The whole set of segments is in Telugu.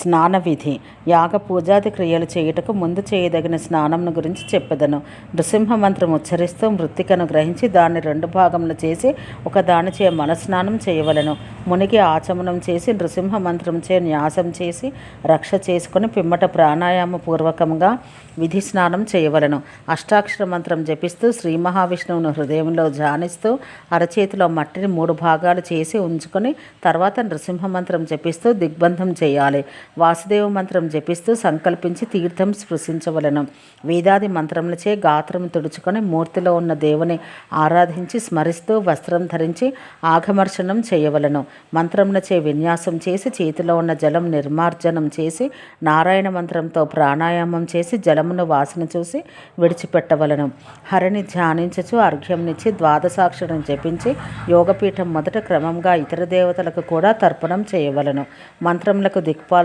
స్నాన విధి యాగ పూజాది క్రియలు చేయుటకు ముందు చేయదగిన స్నానంను గురించి చెప్పదను. నృసింహ మంత్రం ఉచ్చరిస్తూ మృత్తికను గ్రహించి దాన్ని రెండు భాగములు చేసి ఒక దానిచే మనస్నానం చేయవలెను. మునిగి ఆచమనం చేసి నృసింహ మంత్రంచే న్యాసం చేసి రక్ష చేసుకుని పిమ్మట ప్రాణాయామ పూర్వకంగా విధి స్నానం చేయవలెను. అష్టాక్షర మంత్రం జపిస్తూ శ్రీ మహావిష్ణువును హృదయంలో ధ్యానిస్తూ అరచేతిలో మట్టిని మూడు భాగాలు చేసి ఉంచుకొని తర్వాత నృసింహ మంత్రం జపిస్తూ దిగ్బంధం చేయాలి. వాసుదేవ మంత్రం జపిస్తూ సంకల్పించి తీర్థం స్పృశించవలెను. వేదాది మంత్రములచే గాత్రం తుడుచుకొని మూర్తిలో ఉన్న దేవుని ఆరాధించి స్మరిస్తూ వస్త్రం ధరించి ఆఘమర్షణం చేయవలెను. మంత్రములచే విన్యాసం చేసి చేతిలో ఉన్న జలం నిర్మార్జనం చేసి నారాయణ మంత్రంతో ప్రాణాయామం చేసి జలమును వాసన చూసి విడిచిపెట్టవలను. హరిని ధ్యానించచు అర్ఘ్యంనిచ్చి ద్వాదశాక్షరం జపించి యోగపీఠం మొదట క్రమంగా ఇతర దేవతలకు కూడా తర్పణం చేయవలను. మంత్రములకు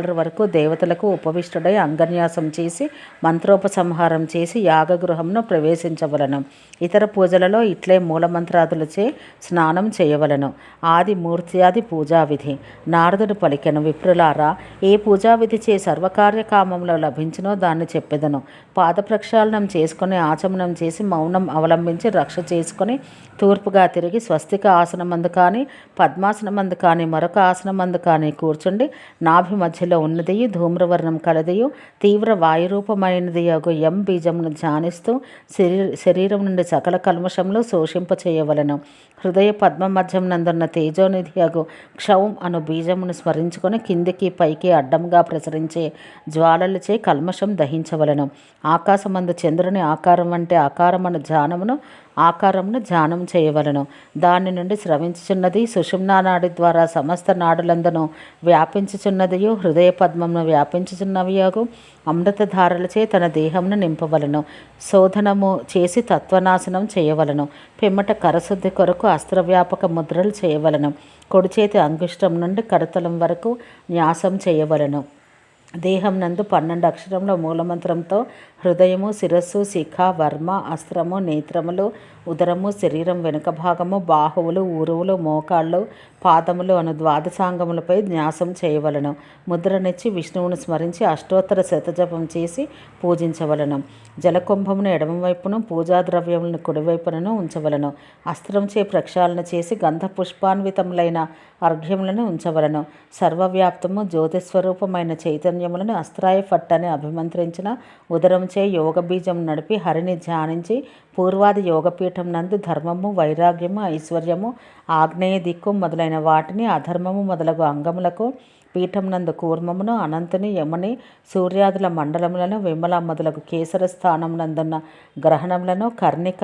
దిక్పాలరు వరకు దేవతలకు ఉపవిష్టుడై అంగన్యాసం చేసి మంత్రోపసంహారం చేసి యాగగృహంను ప్రవేశించవలను. ఇతర పూజలలో ఇట్లే మూలమంత్రాదులచే స్నానం చేయవలను. ఆది మూర్త్యాది పూజా విధి నారదుడు పలికెను విప్రులారా ఏ పూజా విధి చే సర్వకార్యకామంలో లభించినో దాన్ని చెప్పెదను. పాద ప్రక్షాళనం చేసుకుని ఆచమనం చేసి మౌనం అవలంబించి రక్ష చేసుకొని తూర్పుగా తిరిగి స్వస్తిక ఆసనమందు కానీ పద్మాసనమందు కానీ మరొక ఆసనమందు కానీ కూర్చుండి నాభి మధ్యలో ఉన్నదియు ధూమ్రవర్ణం కలదయు తీవ్ర వాయురూపమైనది యగు ఎం బీజమును ధ్యానిస్తూ శరీర శరీరం నుండి సకల కల్మషంలో శోషింపచేయవలను. హృదయ పద్మ మధ్యం నందున్న తేజోనిధి యగు క్షౌం అను బీజమును స్మరించుకొని కిందికి పైకి అడ్డంగా ప్రసరించే జ్వాలలచే కల్మషం దహించవలను. ఆకాశమందు చంద్రుని ఆకారం వంటి ఆకారమను ధ్యానమును ఆకారమును ధ్యానం చేయవలను. దాని నుండి స్రవించుచున్నది సుషుమ్నా నాడి ద్వారా సమస్త నాడులందును వ్యాపించుచున్నదియు హృదయ పద్మమును వ్యాపించుచున్నవియగు అమృతధారలచే తన దేహమును నింపవలను. శోధనము చేసి తత్వనాశనం చేయవలను. పిమ్మట కరశుద్ధి కొరకు అస్త్రవ్యాపక ముద్రలు చేయవలను. కుడి చేతి అంగుష్టం నుండి కరతలం వరకు న్యాసం చేయవలను. దేహం నందు పన్నెండు అక్షరముల మూలమంత్రంతో హృదయము శిరస్సు శిఖ వర్మ అస్త్రము నేత్రములు ఉదరము శరీరం వెనుక భాగము బాహువులు ఊరువులు మోకాళ్ళు పాదములు అను ద్వాదశాంగములపై న్యాసం చేయవలను. ముద్రనిచ్చి విష్ణువును స్మరించి అష్టోత్తర శతజపం చేసి పూజించవలను. జలకుంభమును ఎడమవైపును పూజా ద్రవ్యములను కుడివైపునను ఉంచవలను. అస్త్రంచే ప్రక్షాళన చేసి గంధ పుష్పాన్వితములైన అర్ఘ్యములను ఉంచవలను. సర్వవ్యాప్తము జ్యోతిస్వరూపమైన చైతన్యములను అస్త్రాయ ఫట్టని అభిమంత్రించిన ఉదరంచే యోగ బీజం నడిపి హరిని ధ్యానించి పూర్వాది యోగపీఠం నందు ధర్మము వైరాగ్యము ఐశ్వర్యము ఆగ్నేయ దిక్కు మొదలైన వాటిని అధర్మము మొదలగు అంగములకు పీఠం నందు కూర్మమును అనంతుని యముని సూర్యాదుల మండలములను విమల మొదలగు కేసర స్థానం నందున్న గ్రహణములను కర్ణిక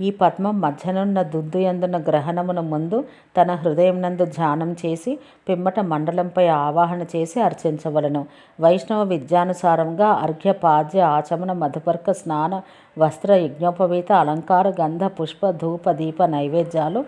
ఈ పద్మం మధ్యనున్న దుద్దు ఎందున్న గ్రహణమున ముందు తన హృదయం నందు ధ్యానం చేసి పిమ్మట మండలంపై ఆవాహన చేసి అర్చించవలను. వైష్ణవ విద్యానుసారంగా అర్ఘ్య పాద్య ఆచమన మధుపర్క స్నాన వస్త్ర యజ్ఞోపవీత అలంకార గంధ పుష్ప ధూప దీప నైవేద్యాలు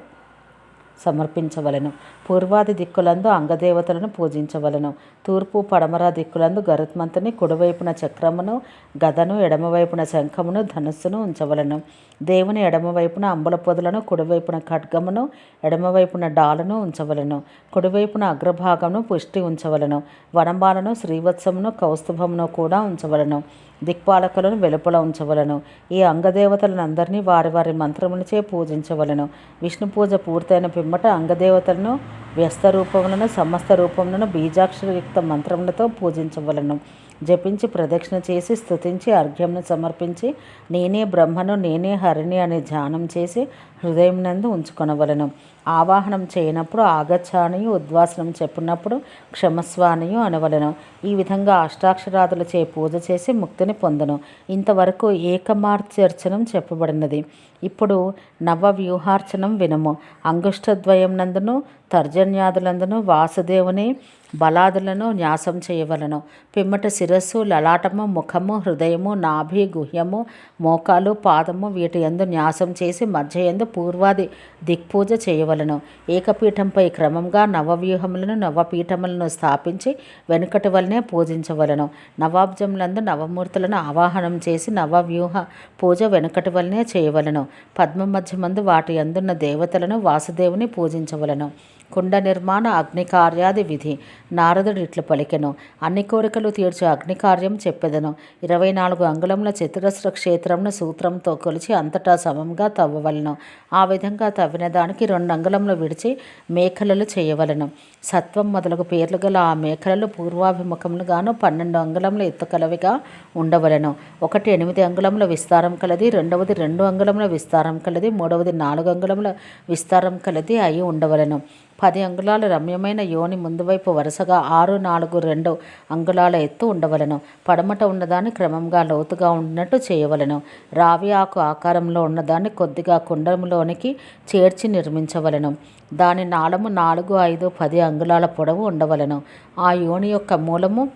సమర్పించవలను. పూర్వాది దిక్కులందు అంగదేవతలను పూజించవలను. తూర్పు పడమర దిక్కులందు గరుత్మంతుని కుడివైపున చక్రమును గదను ఎడమవైపున శంఖమును ధనుస్సును ఉంచవలను. దేవుని ఎడమవైపున అంబుల పొదలను కుడివైపున ఖడ్గమును ఎడమవైపున డాలను ఉంచవలను. కుడివైపున అగ్రభాగమును పుష్టి ఉంచవలను. వనమాలను శ్రీవత్సమును కౌస్తుభమును కూడా ఉంచవలను. దిక్పాలకులను వెలుపల ఉంచవలను. ఈ అంగదేవతలను అందరినీ వారి వారి మంత్రములచే పూజించవలను. విష్ణు పూజ పూర్తయిన పిమ్మట అంగదేవతలను వ్యస్త రూపములను సమస్త రూపములను బీజాక్షరయుక్త మంత్రములతో పూజించవలను. జపించి ప్రదక్షిణ చేసి స్తుతించి అర్ఘ్యంను సమర్పించి నేనే బ్రహ్మను నేనే హరిణి అని ధ్యానం చేసి హృదయం నందు ఉంచుకొనవలను. ఆవాహనం చేయనప్పుడు ఆగచ్చానియు ఉద్వాసనం చెప్పినప్పుడు క్షమస్వానియు అనవలను. ఈ విధంగా అష్టాక్షరాదులు చే పూజ చేసి ముక్తిని పొందను. ఇంతవరకు ఏకమార్చర్చనం చెప్పబడినది. ఇప్పుడు నవ వ్యూహార్చనం వినము. అంగుష్టద్వయం నందును తర్జన్యాదులందును వాసుదేవుని బలాదులను న్యాసం చేయవలను. పిమ్మట శిరస్సు లలాటము ముఖము హృదయము నాభి గుహ్యము మోకాలు పాదము వీటి యందు న్యాసం చేసి మధ్య యందు పూర్వాది దిక్పూజ చేయవలను. ఏకపీఠంపై క్రమంగా నవవ్యూహములను నవపీఠములను స్థాపించి వెనుకటి వలనే పూజించవలను. నవాబ్జములందు నవమూర్తులను ఆవాహనం చేసి నవవ్యూహ పూజ వెనుకటి వలనే చేయవలను. పద్మ మధ్యమందు వాటి అందున్న దేవతలను వాసుదేవుని పూజించవలను. కుండ నిర్మాణ అగ్ని కార్యాది విధి. నారదుడు ఇట్లు పలికెను. అన్ని కోరికలు తీర్చు అగ్ని కార్యం చెప్పెదను. ఇరవై నాలుగు అంగుళముల చతురస్ర క్షేత్రంను సూత్రంతో కొలిచి అంతటా సమంగా తవ్వవలను. ఆ విధంగా తవ్విన దానికి రెండు అంగుళములు విడిచి మేఖలలు చేయవలను. సత్వం మొదలగు పేర్లు గల ఆ మేఖలలు పూర్వాభిముఖములుగాను పన్నెండు అంగుళముల ఎత్తు కలవిగా ఉండవలను. ఒకటి ఎనిమిది అంగుళముల విస్తారం కలది రెండవది రెండు అంగుళముల విస్తారం కలది మూడవది నాలుగు అంగుళముల విస్తారం కలది అయి ఉండవలను. పది అంగుళాల రమ్యమైన యోని ముందు వైపు వరుసగా ఆరు నాలుగు రెండు అంగుళాల ఎత్తు ఉండవలను. పడమట ఉన్నదాన్ని క్రమంగా లోతుగా ఉన్నట్టు చేయవలను. రావి ఆకు ఆకారంలో ఉన్నదాన్ని కొద్దిగా కుండంలోనికి చేర్చి నిర్మించవలను. దాని నాళము నాలుగు ఐదు పది అంగుళాల పొడవు ఉండవలను. ఆ యోని యొక్క మూలము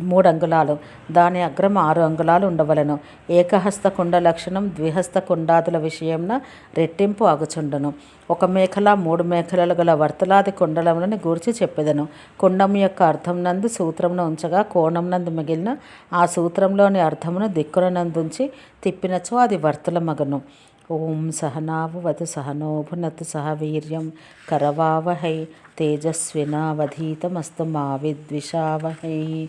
మూడు అంగుళాలు దాని అగ్రం ఆరు అంగుళాలు ఉండవలను. ఏకహస్త కుండ లక్షణం ద్విహస్త కుండాదుల విషయంన రెట్టింపు అగుచుండును ఒక మేఖల మూడు మేఖలలు గల వర్తలాది కుండలములను గూర్చి చెప్పెదను. కుండం యొక్క అర్థం నందు సూత్రమును ఉంచగా కోణం నందు మిగిలిన ఆ సూత్రంలోని అర్థమును దిక్కున నందుంచి తిప్పినచో అది వర్తుల మగను ఓం సహనావతు సహనోభునతు సహ వీర్యం కరవావహై తేజస్వినావధీతమస్తు మా విద్విషావహై.